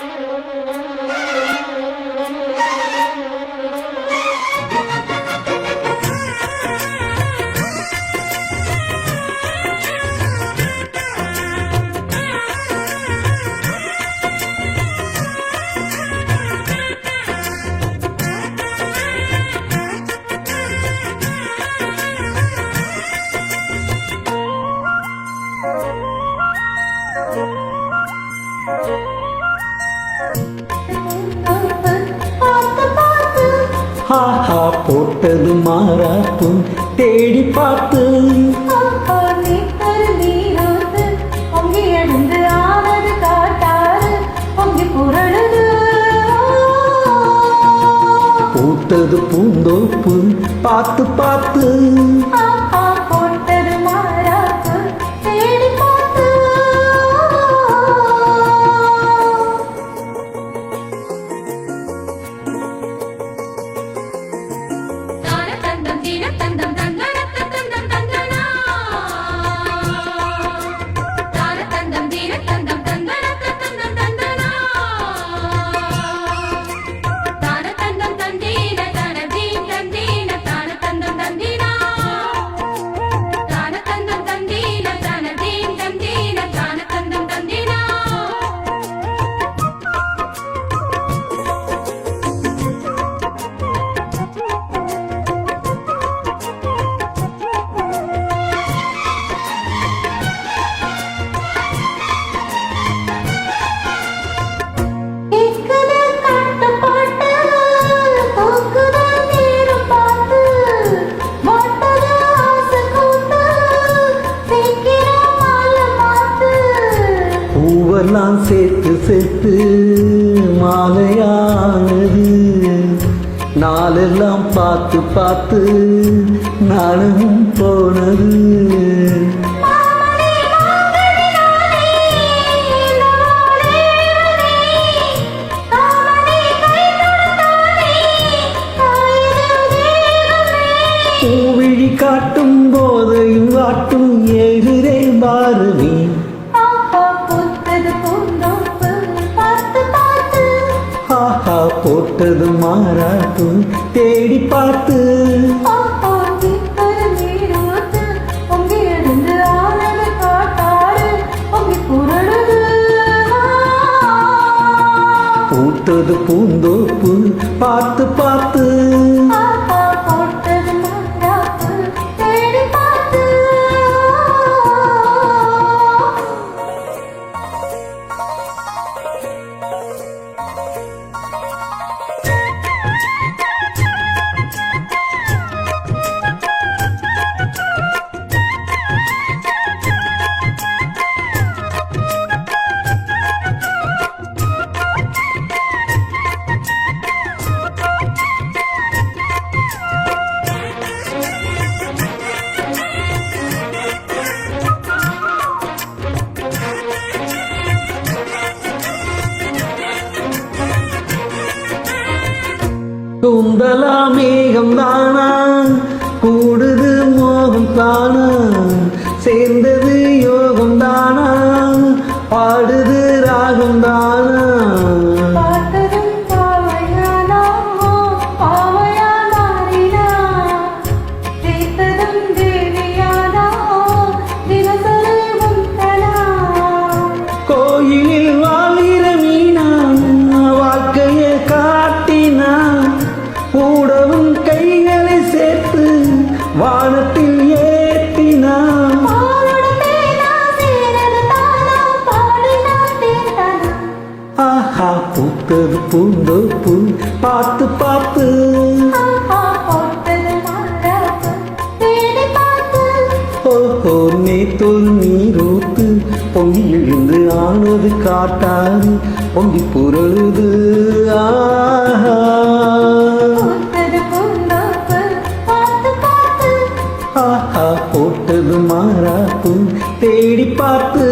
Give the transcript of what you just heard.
Música haha போட்டது மாறாப்பும் தேடி பார்த்து. பூத்தது பூந்தோப்பு பார்த்து பார்த்து. dum dum. பூவெல்லாம் சேர்த்து சேர்த்து மாலையானது. நாளெல்லாம் பார்த்து பார்த்து நானும் போனது. போட்டதும் மாறாப்பு தேடி பார்த்து. பூத்தது பூந்தோப்பு பார்த்து பார்த்து. Thank you. கூந்தலா மேகம் தானா கூடுது மோகம் தானா சேர்ந்தது பூத்தது பூந்தோப்பு பார்த்து பார்த்து. ஓஹோ நேத்தோல் நீரூத்து பொங்கி எழுந்து ஆனது காட்டாது. பொங்கி புரழுது ஆஹா. ஆஹா போட்டது மாறாப்பு. தேடி பார்த்து.